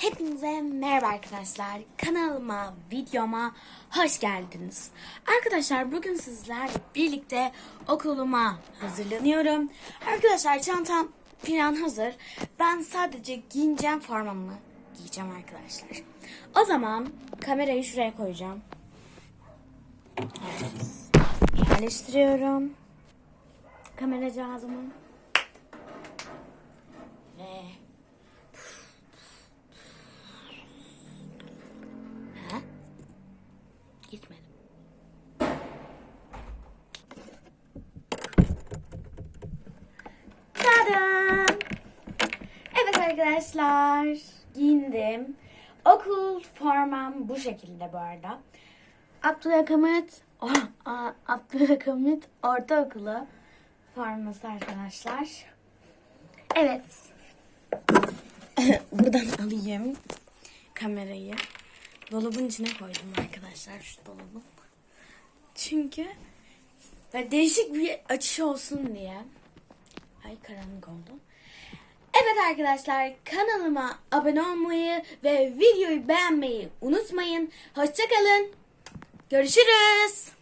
Hepinize merhaba arkadaşlar. Kanalıma, videoma hoş geldiniz. Arkadaşlar bugün sizlerle birlikte okuluma hazırlanıyorum. Arkadaşlar çantam plan hazır. Ben sadece giyineceğim formamı giyeceğim arkadaşlar. O zaman kamerayı şuraya koyacağım. Evet. Yerleştiriyorum. Kamera cihazımı. Ve Tadam! Evet arkadaşlar, giyindim. Okul formam bu şekilde bu arada. Abdülhakamit, Abdülhakamit Ortaokulu forması arkadaşlar. Evet. Buradan alayım kamerayı. Dolabın içine koydum arkadaşlar şu dolabı. Çünkü değişik bir açı olsun diye. Ay karanlık oldu. Evet arkadaşlar kanalıma abone olmayı ve videoyu beğenmeyi unutmayın. Hoşçakalın. Görüşürüz.